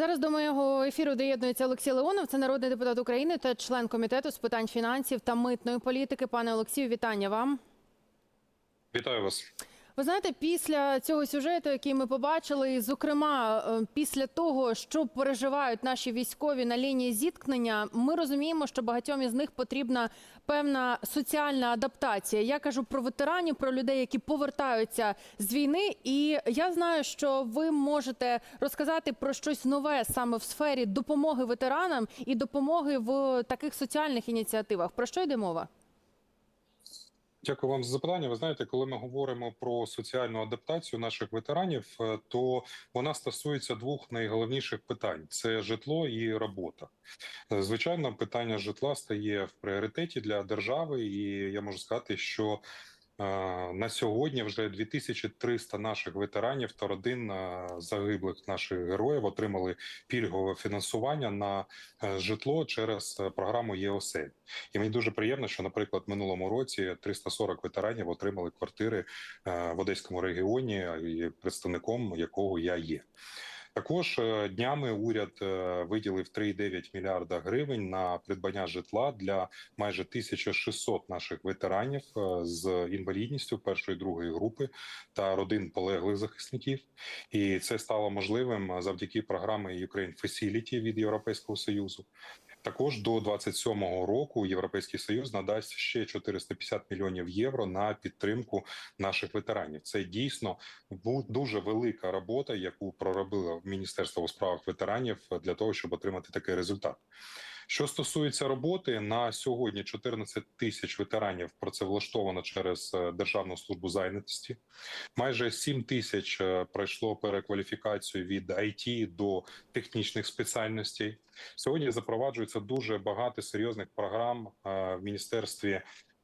Зараз до моєго ефіру доєднується Олексій Леонов, це народний депутат України та член комітету з питань фінансів та митної політики. Пане Олексію, вітання вам. Вітаю вас. Ви знаєте, після цього сюжету, який ми побачили, і, зокрема е, після того, що переживають наші військові на лінії зіткнення, ми розуміємо, що багатьом із них потрібна певна соціальна адаптація. Я кажу про ветеранів, про людей, які повертаються з війни. І я знаю, що ви можете розказати про щось нове саме в сфері допомоги ветеранам і допомоги в таких соціальних ініціативах. Про що йде мова? Дякую вам за запитання. Ви знаєте, коли ми говоримо про соціальну адаптацію наших ветеранів, е, то вона стосується двох найголовніших питань: це житло і робота. Е, Звичайно, питання житла стає в пріоритеті для держави, і я можу сказати, що на сьогодні вже 2300 наших ветеранів та родин загиблих наших героїв отримали пільгове фінансування на е, житло через е, програму ЄОСЕЛь. І мені дуже приємно, що, наприклад, в минулому році 340 ветеранів отримали квартири е, в Одеському регіоні, представником якого я є. Також е, днями уряд е, виділив 3,9 мільярда гривень на придбання житла для майже 1600 наших ветеранів е, з інвалідністю першої другої групи та родин полеглих захисників. І це стало можливим завдяки програмі Ukraine Facility від Європейського союзу. Також до 27-го року Європейський Союз надасть ще 450 мільйонів євро на підтримку наших ветеранів. Це дійсно дуже велика робота, яку проробило Міністерство у справах ветеранів для того, щоб отримати такий результат. Що стосується роботи, на сьогодні 14 тисяч ветеранів працевлаштовано через е, Державну службу зайнятості. Майже 7 тисяч е, пройшло перекваліфікацію від IT до технічних спеціальностей. Сьогодні запроваджується дуже багато серйозних програм е, в міністерстві.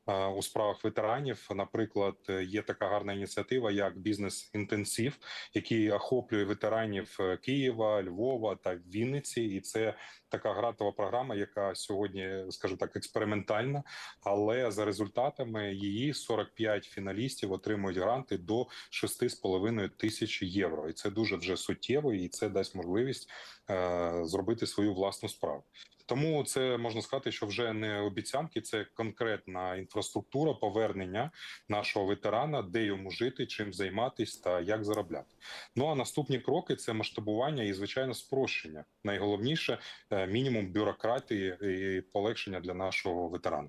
Е, У справах ветеранів, наприклад, е, є така гарна ініціатива, як бізнес інтенсив, який охоплює ветеранів е, Києва, Львова та Вінниці, і це така грантова програма, яка сьогодні, скажу так, експериментальна. Але за результатами її 45 фіналістів отримують гранти до 6,5 тисяч євро. І це дуже вже суттєво, і це дасть можливість е, зробити свою власну справу. Тому це можна сказати, що вже не обіцянки, це конкретна інфраструктура повернення нашого ветерана, де йому жити, чим займатися та як заробляти. Ну а наступні кроки це масштабування і звичайно спрощення. Найголовніше е, мінімум бюрократії і полегшення для нашого ветерана.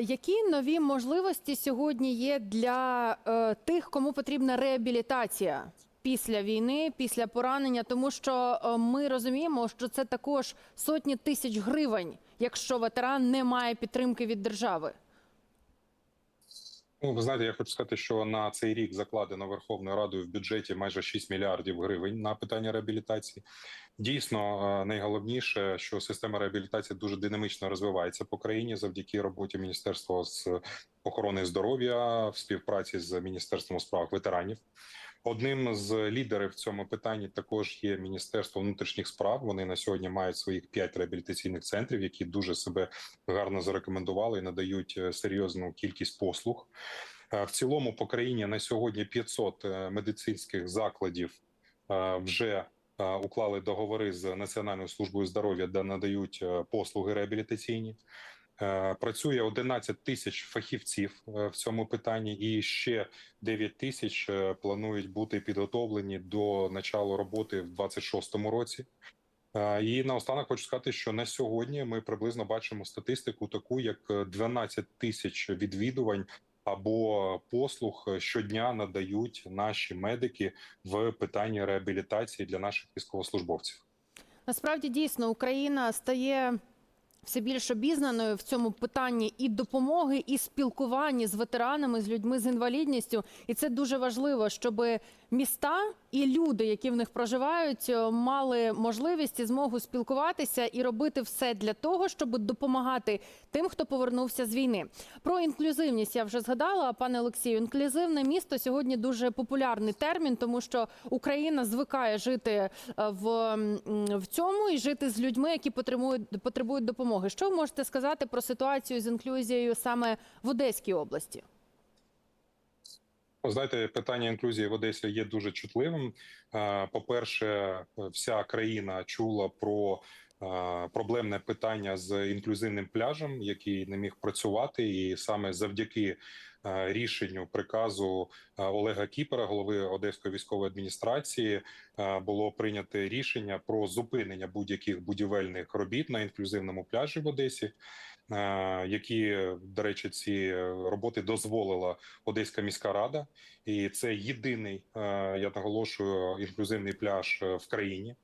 Які нові можливості сьогодні є для е, тих, кому потрібна реабілітація після війни, після поранення? Тому що е, ми розуміємо, що це також сотні тисяч гривень, якщо ветеран не має підтримки від держави. Ну, ви знаєте, я хочу сказати, що на цей рік закладено Верховною Радою в бюджеті майже 6 мільярдів гривень на питання реабілітації. Дійсно, е, найголовніше, що система реабілітації дуже динамічно розвивається по країні завдяки роботі Міністерства з охорони здоров'я в співпраці з Міністерством у справах ветеранів. Одним з лідерів в цьому питанні також є Міністерство внутрішніх справ. Вони на сьогодні мають своїх п'ять реабілітаційних центрів, які дуже себе гарно зарекомендували і надають е, серйозну кількість послуг. Е, В цілому по країні на сьогодні 500 е, медицинських закладів вже уклали договори з Національною службою здоров'я, де надають послуги реабілітаційні. Е, Працює 11 тисяч фахівців е, в цьому питанні, і ще 9 тисяч е, планують бути підготовлені до началу роботи в 26-му році. І наостанок хочу сказати, що на сьогодні ми приблизно бачимо статистику, таку як е, 12 тисяч відвідувань або послуг щодня надають наші медики в питанні реабілітації для наших військовослужбовців. Насправді дійсно Україна стає все більш обізнаною в цьому питанні і допомоги, і спілкування з ветеранами, з людьми з інвалідністю. І це дуже важливо, щоб міста і люди, які в них проживають, е, мали можливість і змогу спілкуватися і робити все для того, щоб допомагати тим, хто повернувся з війни. Про інклюзивність я вже згадала, пане Олексію. Інклюзивне місто сьогодні дуже популярний термін, тому що Україна звикає жити е, в, в цьому і жити з людьми, які потребують потребують допомоги. Що ви можете сказати про ситуацію з інклюзією саме в Одеській області? Ви Знаєте, питання інклюзії в Одесі є дуже чутливим. Е, По-перше, вся країна чула про проблемне питання з інклюзивним пляжем, який не міг працювати, і саме завдяки е, рішенню приказу е, Олега Кіпера, голови Одеської військової адміністрації, е, було прийнято рішення про зупинення будь-яких будівельних робіт на інклюзивному пляжі в Одесі. е, Які, до речі, ці роботи дозволила Одеська міська рада, і це єдиний, е, я наголошую, інклюзивний пляж е, в країні.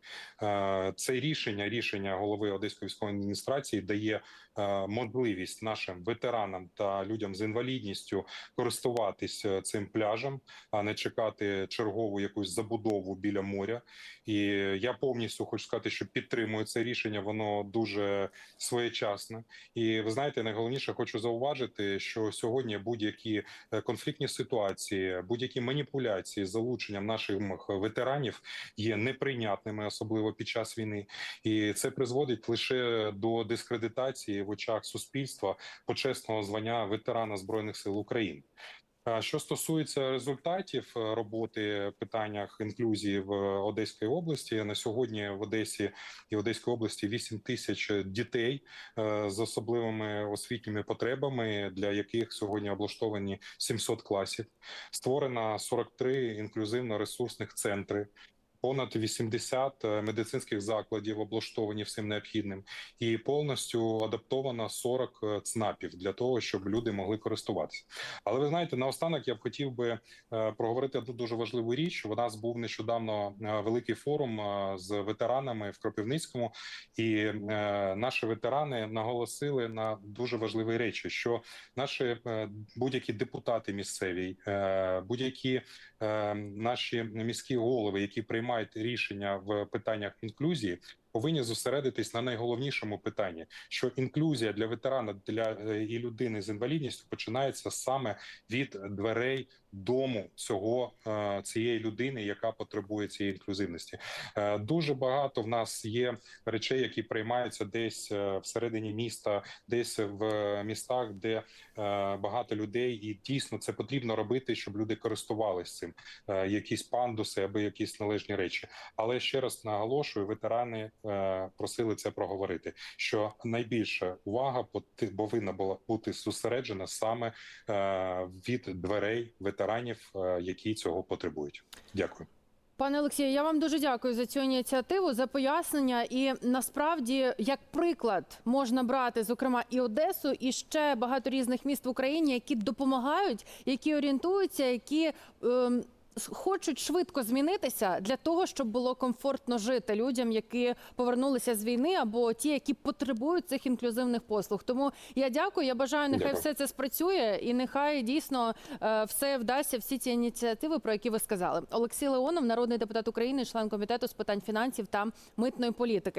Е, Це рішення, рішення голови Одеської військової адміністрації дає можливість нашим ветеранам та людям з інвалідністю користуватись е, цим пляжем, а не чекати чергову якусь забудову біля моря. І я повністю хочу сказати, що підтримую це рішення. Воно дуже своєчасне. І ви знаєте, найголовніше хочу зауважити, що сьогодні будь-які конфліктні ситуації, будь-які маніпуляції з залученням наших ветеранів є неприйнятними, особливо під час війни, і це призводить лише до дискредитації в очах суспільства почесного звання ветерана збройних сил України. Що стосується результатів е, роботи в питаннях інклюзії в Одеській області, на сьогодні в Одесі і Одеській області 8 тисяч дітей е, з особливими освітніми потребами, для яких сьогодні облаштовані 700 класів. Створено 43 інклюзивно-ресурсних центри. Понад 80 медицинських закладів облаштовані всім необхідним, і повністю адаптовано 40 ЦНАПів для того, щоб люди могли користуватися. Але ви знаєте, наостанок я б хотів би е, проговорити одну дуже важливу річ. У нас був нещодавно е, великий форум е, з ветеранами в Кропивницькому, і е, наші ветерани наголосили на дуже важливі речі, що наші е, будь-які депутати місцеві, е, будь-які е, наші міські голови, які приймають рішення в питаннях інклюзії. Повинні зосередитись на найголовнішому питанні, що інклюзія для ветерана для е, і людини з інвалідністю починається саме від дверей дому цього е, цієї людини, яка потребує цієї інклюзивності. Е, Дуже багато в нас є речей, які приймаються десь всередині міста, десь в містах, де багато людей, і дійсно це потрібно робити, щоб люди користувалися цим. Якісь пандуси або якісь належні речі. Але ще раз наголошую, ветерани просили це проговорити. Що найбільша увага повинна була бути зосереджена саме е, від дверей ветеранів, е, які цього потребують. Дякую. Пане Олексію, я вам дуже дякую за цю ініціативу, за пояснення. І насправді, як приклад, можна брати, зокрема, і Одесу, і ще багато різних міст в Україні, які допомагають, які орієнтуються, які. ем, Хочуть швидко змінитися для того, щоб було комфортно жити людям, які повернулися з війни, або ті, які потребують цих інклюзивних послуг. Тому я дякую. Я бажаю, нехай Дякую. все це спрацює, і нехай дійсно е, все вдасться. Всі ці ініціативи, про які ви сказали. Олексій Леонов, народний депутат України, член комітету з питань фінансів та митної політики.